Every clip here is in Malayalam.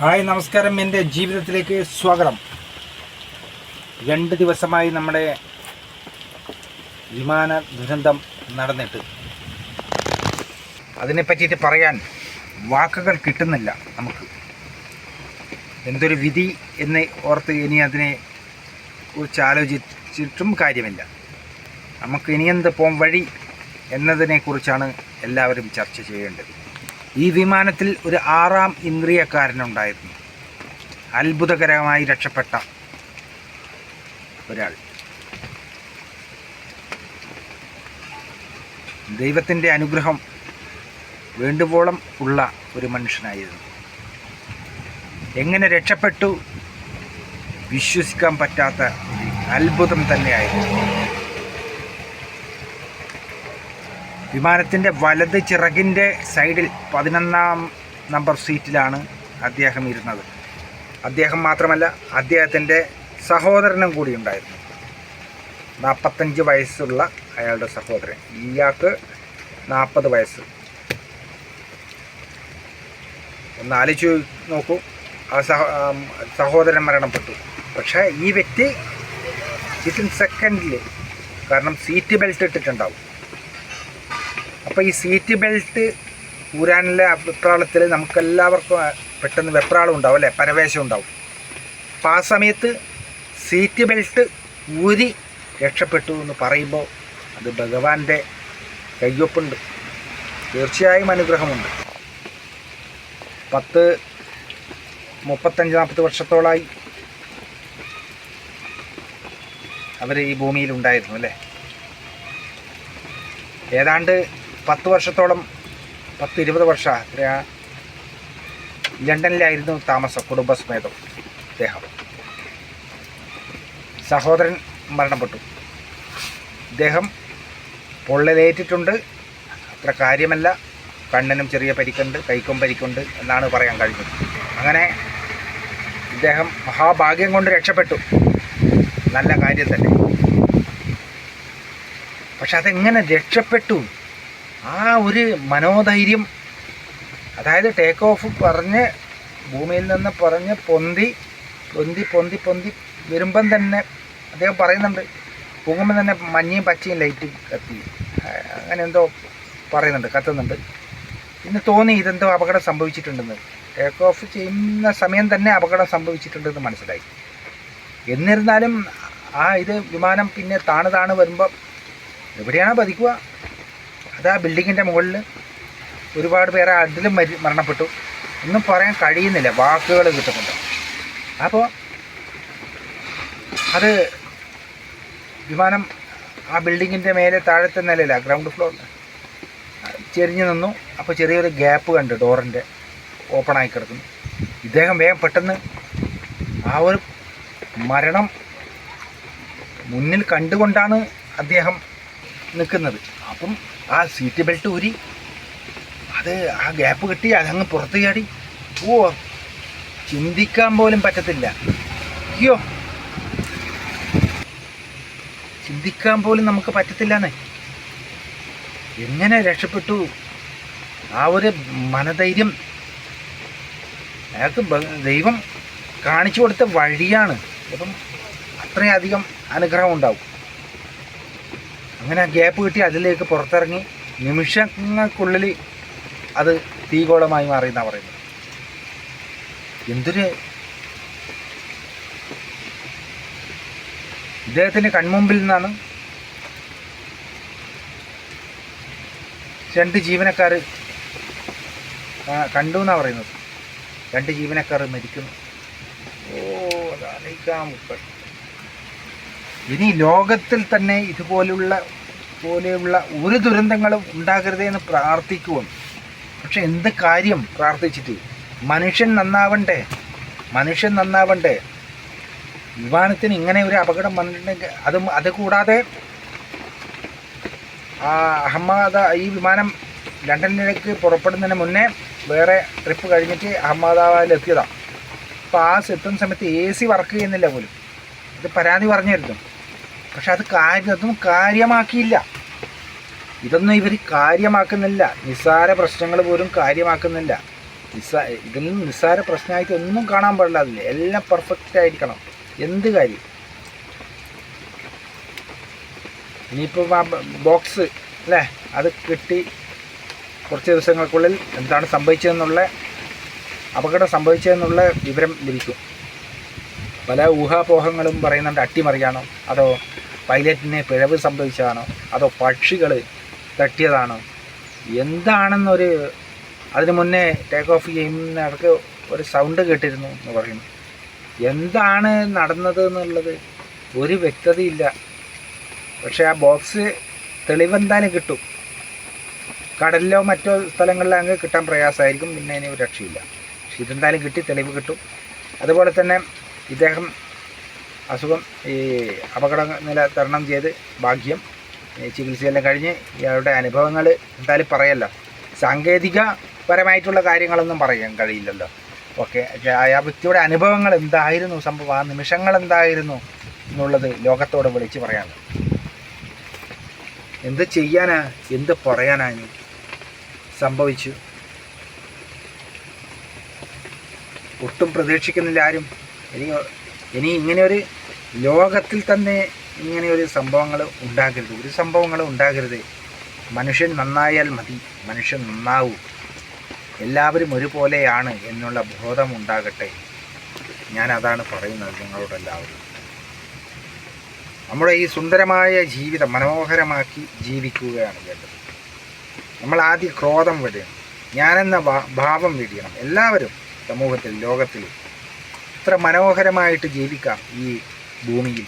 ഹായ് നമസ്കാരം. എന്റെ ജീവിതത്തിലേക്ക് സ്വാഗതം. രണ്ട് ദിവസമായി നമ്മുടെ വിമാന ദുരന്തം നടന്നിട്ട്. അതിനെ പറ്റിയിട്ട് പറയാൻ വാക്കുകൾ കിട്ടുന്നില്ല നമുക്ക്. എന്തൊരു വിധി എന്ന് ഓർത്ത് ഇനി അതിനെ കുറിച്ച് ആലോചിച്ചിട്ടും കാര്യമില്ല. നമുക്ക് ഇനിയെന്ത് പോം വഴി എന്നതിനെക്കുറിച്ചാണ് എല്ലാവരും ചർച്ച ചെയ്യേണ്ടത്. ഈ വിമാനത്തിൽ ഒരു ആറാം ഇന്ദ്രിയക്കാരനുണ്ടായിരുന്നു. അത്ഭുതകരമായി രക്ഷപ്പെട്ട ഒരാൾ. ദൈവത്തിന്റെ അനുഗ്രഹം വേണ്ടുവോളം ഉള്ള ഒരു മനുഷ്യനായിരുന്നു. എങ്ങനെ രക്ഷപ്പെട്ടു? വിശ്വസിക്കാൻ പറ്റാത്ത അത്ഭുതം തന്നെയായിരുന്നു. വിമാനത്തിന്റെ വലത് ചിറകിന്റെ സൈഡിൽ പതിനൊന്നാം നമ്പർ സീറ്റിലാണ് അദ്ദേഹം ഇരുന്നത്. അദ്ദേഹം മാത്രമല്ല അദ്ദേഹത്തിന്റെ സഹോദരനും കൂടി ഉണ്ടായിരുന്നു. നാൽപ്പത്തഞ്ച് വയസ്സുള്ള അയാളുടെ സഹോദരൻ. ഇയാൾക്ക് നാൽപ്പത് വയസ്സ്. ഒന്ന് ആലോചിച്ച് നോക്കൂ. ആ സഹ സഹോദരൻ മരണപ്പെട്ടു. പക്ഷേ ഈ വ്യക്തി വിത്തിൻ സെക്കൻഡിൽ കാരണം സീറ്റ് ബെൽറ്റ് ഇട്ടിട്ടുണ്ടാവും. അപ്പോൾ ഈ സീറ്റ് ബെൽറ്റ് ഊരാനുള്ള വെപ്രാളത്തിൽ നമുക്കെല്ലാവർക്കും പെട്ടെന്ന് വെപ്രാളം ഉണ്ടാവും അല്ലേ? പരവേശം ഉണ്ടാവും. അപ്പോൾ ആ സമയത്ത് സീറ്റ് ബെൽറ്റ് ഊരി രക്ഷപ്പെട്ടു എന്ന് പറയുമ്പോൾ അത് ഭഗവാന്റെ കയ്യൊപ്പുണ്ട്. തീർച്ചയായും അനുഗ്രഹമുണ്ട്. പത്ത് മുപ്പത്തഞ്ച് നാൽപ്പത് വർഷത്തോളമായി അവർ ഈ ഭൂമിയിലുണ്ടായിരുന്നു അല്ലേ? ഏതാണ്ട് പത്ത് വർഷത്തോളം പത്ത് ഇരുപത് വർഷം ലണ്ടനിലായിരുന്നു താമസം കുടുംബസമേതം അദ്ദേഹം സഹോദരൻ മരണപ്പെട്ടു. ഇദ്ദേഹം പൊള്ളലേറ്റിട്ടുണ്ട്. അത്ര കാര്യമല്ല. കണ്ണനും ചെറിയ പരിക്കുണ്ട് കൈക്കും പരിക്കുണ്ട് എന്നാണ് പറയാൻ കഴിഞ്ഞത്. അങ്ങനെ ഇദ്ദേഹം മഹാഭാഗ്യം കൊണ്ട് രക്ഷപ്പെട്ടു. നല്ല കാര്യം തന്നെ. പക്ഷെ അതെങ്ങനെ രക്ഷപ്പെട്ടു? ആ ഒരു മനോധൈര്യം അതായത് ടേക്ക് ഓഫ് പറഞ്ഞ് ഭൂമിയിൽ നിന്ന് പറഞ്ഞ് പൊന്തി പൊന്തി പൊന്തി പൊന്തി വരുമ്പം തന്നെ അദ്ദേഹം പറയുന്നുണ്ട് പൊങ്ങുമ്പം തന്നെ മഞ്ഞയും പച്ചയും ലൈറ്റ് കത്തി. അങ്ങനെ എന്തോ പറയുന്നുണ്ട് കത്തുന്നുണ്ട്. പിന്നെ തോന്നി ഇതെന്തോ അപകടം സംഭവിച്ചിട്ടുണ്ടെന്ന്. ടേക്ക് ഓഫ് ചെയ്യുന്ന സമയം തന്നെ അപകടം സംഭവിച്ചിട്ടുണ്ടെന്ന് മനസ്സിലായി. എന്നിരുന്നാലും ആ ഇത് വിമാനം പിന്നെ താണു താണു വരുമ്പോൾ എവിടെയാണ് പതിക്കുക. അത് ആ ബിൽഡിങ്ങിന്റെ മുകളിൽ ഒരുപാട് പേരെ അതിലും മരി മരണപ്പെട്ടു. ഒന്നും പറയാൻ കഴിയുന്നില്ല. വാക്കുകൾ കിട്ടുന്നുണ്ട്. അപ്പോൾ അത് വിമാനം ആ ബിൽഡിങ്ങിന്റെ മേലെ താഴത്തെ നിലയില്ല ഗ്രൗണ്ട് ഫ്ലോർ. ചെരിഞ്ഞു നിന്നു. അപ്പോൾ ചെറിയൊരു ഗ്യാപ്പ് കണ്ട് ഡോറിന്റെ ആയി കിടക്കുന്നു. ഇദ്ദേഹം വേഗം പെട്ടെന്ന് ആ ഒരു മരണം മുന്നിൽ കണ്ടുകൊണ്ടാണ് അദ്ദേഹം നിൽക്കുന്നത്. അപ്പം ആ സീറ്റ് ബെൽറ്റ് ഊരി. അത് ആ ഗ്യാപ്പ് കിട്ടി അതങ്ങ് പുറത്ത് ചാടി. ഓ ചിന്തിക്കാൻ പോലും പറ്റത്തില്ല. അയ്യോ. ചിന്തിക്കാൻ പോലും നമുക്ക് പറ്റത്തില്ലെന്നേ. എങ്ങനെ രക്ഷപ്പെട്ടു? ആ ഒരു മനധൈര്യം. അയാൾക്ക് ദൈവം കാണിച്ചു കൊടുത്ത വഴിയാണ്. അപ്പം അത്രയധികം അനുഗ്രഹം ഉണ്ടാവും. അങ്ങനെ ഗ്യാപ്പ് കിട്ടി അതിലേക്ക് പുറത്തിറങ്ങി. നിമിഷങ്ങൾക്കുള്ളിൽ അത് തീഗോളമായി മാറി എന്നാണ് പറയുന്നത്. എന്തൊരു ഇദ്ദേഹത്തിന്റെ കൺമുമ്പിൽ നിന്നാണ് രണ്ട് ജീവനക്കാർ കണ്ടു എന്നാണ് പറയുന്നത്. രണ്ട് ജീവനക്കാർ മരിക്കുന്നു. ഓ അതാലോചിക്കാൻ മുപ്പ- ഇനി ലോകത്തിൽ തന്നെ ഇതുപോലുള്ള പോലെയുള്ള ഒരു ദുരന്തങ്ങളും ഉണ്ടാകരുതേ എന്ന് പ്രാർത്ഥിക്കുവാണ് പക്ഷെ എന്ത് കാര്യം പ്രാർത്ഥിച്ചിട്ട്? മനുഷ്യൻ നന്നാവണ്ടേ? മനുഷ്യൻ നന്നാവണ്ടേ? വിമാനത്തിന് ഇങ്ങനെ ഒരു അപകടം വന്നിട്ടുണ്ടെങ്കിൽ അതും അത് കൂടാതെ ആ അഹമ്മദ ഈ വിമാനം ലണ്ടനിലേക്ക് പുറപ്പെടുന്നതിന് മുന്നേ വേറെ ട്രിപ്പ് കഴിഞ്ഞിട്ട് അഹമ്മദാബാദിൽ എത്തിയതാണ് അപ്പോൾ ആ എത്തുന്ന സമയത്ത് എ സി വർക്ക് ചെയ്യുന്നില്ല പോലും. ഇത് പരാതി പറഞ്ഞിരുന്നു പക്ഷെ അത് കാര്യം അതൊന്നും കാര്യമാക്കിയില്ല. ഇതൊന്നും ഇവർ കാര്യമാക്കുന്നില്ല. നിസ്സാര പ്രശ്നങ്ങൾ പോലും കാര്യമാക്കുന്നില്ല. നിസ്സാ ഇതൊന്നും നിസ്സാര പ്രശ്നമായിട്ട് ഒന്നും കാണാൻ പാടില്ല അതിൽ എല്ലാം പെർഫെക്റ്റ് ആയിരിക്കണം. എന്ത് കാര്യം? ഇനിയിപ്പോൾ ആ ബോക്സ് അല്ലേ? അത് കിട്ടി കുറച്ച് ദിവസങ്ങൾക്കുള്ളിൽ എന്താണ് സംഭവിച്ചതെന്നുള്ള അപകടം സംഭവിച്ചതെന്നുള്ള വിവരം ലഭിക്കും. പല ഊഹാപോഹങ്ങളും പറയുന്നുണ്ട്. അട്ടിമറിയാണോ അതോ പൈലറ്റിന് പിഴവ് സംഭവിച്ചതാണോ? അതോ പക്ഷികൾ തട്ടിയതാണോ? എന്താണെന്നൊരു അതിന് മുന്നേ ടേക്ക് ഓഫ് ചെയ്യുന്ന ഇടയ്ക്ക് ഒരു സൗണ്ട് കേട്ടിരുന്നു എന്ന് പറയുന്നു. എന്താണ് നടന്നത് എന്നുള്ളത് ഒരു വ്യക്തതയില്ല. പക്ഷേ ആ ബോക്സ് തെളിവെന്തായാലും കിട്ടും. കടലിലോ മറ്റോ സ്ഥലങ്ങളിലോ അങ്ങ് കിട്ടാൻ പ്രയാസമായിരിക്കും. പിന്നെ ഇനി ഒരു രക്ഷയില്ല. പക്ഷെ ഇതെന്തായാലും കിട്ടി തെളിവ് കിട്ടും. അതുപോലെ തന്നെ ഇദ്ദേഹം അസുഖം ഈ അപകട നില തരണം ചെയ്ത് ഭാഗ്യം ചികിത്സയെല്ലാം കഴിഞ്ഞ് ഇയാളുടെ അനുഭവങ്ങൾ എന്തായാലും പറയല്ലോ. സാങ്കേതികപരമായിട്ടുള്ള കാര്യങ്ങളൊന്നും പറയാൻ കഴിയില്ലല്ലോ. ഓക്കെ ആ വ്യക്തിയുടെ അനുഭവങ്ങൾ എന്തായിരുന്നു? സംഭവം ആ നിമിഷങ്ങൾ എന്തായിരുന്നു എന്നുള്ളത് ലോകത്തോട് വിളിച്ച് പറയാൻ എന്ത് ചെയ്യാനാ? എന്ത് പറയാനാ സംഭവിച്ചു. ഒട്ടും പ്രതീക്ഷിക്കുന്നില്ല ആരും. ഇനി ഇനി ഇങ്ങനെ ഒരു ലോകത്തിൽ തന്നെ ഇങ്ങനെ ഒരു സംഭവങ്ങൾ ഉണ്ടാകരുത്. ഒരു സംഭവങ്ങൾ ഉണ്ടാകരുത്. മനുഷ്യൻ നന്നായാൽ മതി. മനുഷ്യൻ നന്നാവൂ. എല്ലാവരും ഒരുപോലെയാണ് എന്നുള്ള ബോധം ഉണ്ടാകട്ടെ. ഞാൻ അതാണ് പറയുന്നത് നിങ്ങളോടെല്ലാവരും. നമ്മുടെ ഈ സുന്ദരമായ ജീവിതം മനോഹരമാക്കി ജീവിക്കുകയാണ് വേണ്ടത്. നമ്മൾ ആദ്യം ക്രോധം വെടിയണം ഞാനെന്ന ഭാവം വെടിയണം. എല്ലാവരും സമൂഹത്തിൽ ലോകത്തിൽ ഇത്ര മനോഹരമായിട്ട് ജീവിക്കാം ഈ ഭൂമിയിൽ.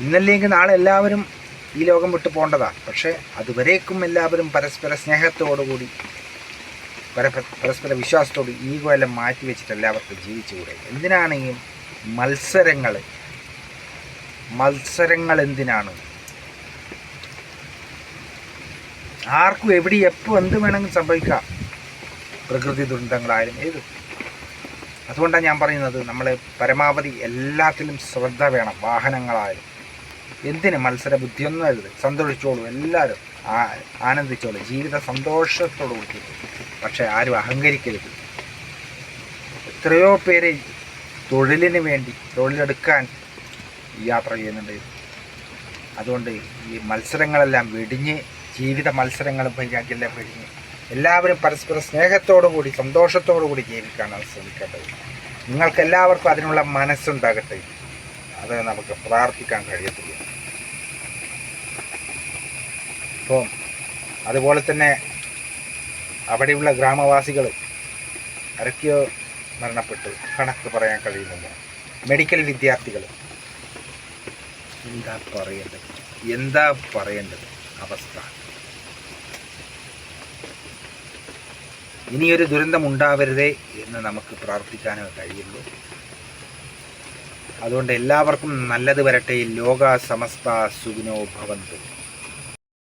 ഇന്നല്ലെങ്കിൽ നാളെ എല്ലാവരും ഈ ലോകം വിട്ടു പോകേണ്ടതാ. പക്ഷേ അതുവരേക്കും എല്ലാവരും പരസ്പര സ്നേഹത്തോടുകൂടി പര പരസ്പര വിശ്വാസത്തോട് ഈഗോ എല്ലാം മാറ്റി വെച്ചിട്ട് എല്ലാവർക്കും ജീവിച്ചുകൂടെ? എന്തിനാണ് ഈ മത്സരങ്ങൾ മത്സരങ്ങൾ എന്തിനാണ്? ആർക്കും എവിടെ എപ്പോൾ എന്ത് വേണമെങ്കിലും സംഭവിക്കാം. പ്രകൃതി ദുരന്തങ്ങളായാലും ഏത് അതുകൊണ്ടാണ് ഞാൻ പറയുന്നത് നമ്മൾ പരമാവധി എല്ലാത്തിലും ശ്രദ്ധ വേണം വാഹനങ്ങളായാലും. എന്തിന് മത്സര ബുദ്ധിയൊന്നും അരുത് സന്തോഷിച്ചോളൂ എല്ലാവരും ആനന്ദിച്ചോളൂ. ജീവിത സന്തോഷത്തോടു കൂടി പക്ഷേ ആരും അഹങ്കരിക്കരുത്. എത്രയോ പേര് തൊഴിലിന് വേണ്ടി തൊഴിലെടുക്കാൻ യാത്ര ചെയ്യുന്നുണ്ട്. അതുകൊണ്ട് ഈ മത്സരങ്ങളെല്ലാം വെടിഞ്ഞ് ജീവിത മത്സരങ്ങളും പരിചാക്കിയെല്ലാം വെടിഞ്ഞ് എല്ലാവരും പരസ്പര സ്നേഹത്തോടു കൂടി സന്തോഷത്തോടു കൂടി ജീവിക്കാനാണ് ശ്രമിക്കേണ്ടത്. നിങ്ങൾക്ക് എല്ലാവർക്കും അതിനുള്ള മനസ്സുണ്ടാകട്ടെ. അത് നമുക്ക് പ്രാർത്ഥിക്കാൻ കഴിയത്തില്ല. അപ്പോൾ അതുപോലെ തന്നെ അവിടെയുള്ള ഗ്രാമവാസികൾ ആരൊക്കെയോ മരണപ്പെട്ടു. കണക്ക് പറയാൻ കഴിയുന്നില്ല. മെഡിക്കൽ വിദ്യാർത്ഥികൾ. എന്താ പറയേണ്ടത്? എന്താ പറയേണ്ടത്? അവസ്ഥ. ഇനിയൊരു ദുരന്തം ഉണ്ടാവരുതേ എന്ന് നമുക്ക് പ്രാർത്ഥിക്കാനേ കഴിയുള്ളൂ. അതുകൊണ്ട് എല്ലാവർക്കും നല്ലത് വരട്ടെ. ലോക സമസ്ത സുഖിനോ ഭവന്തു.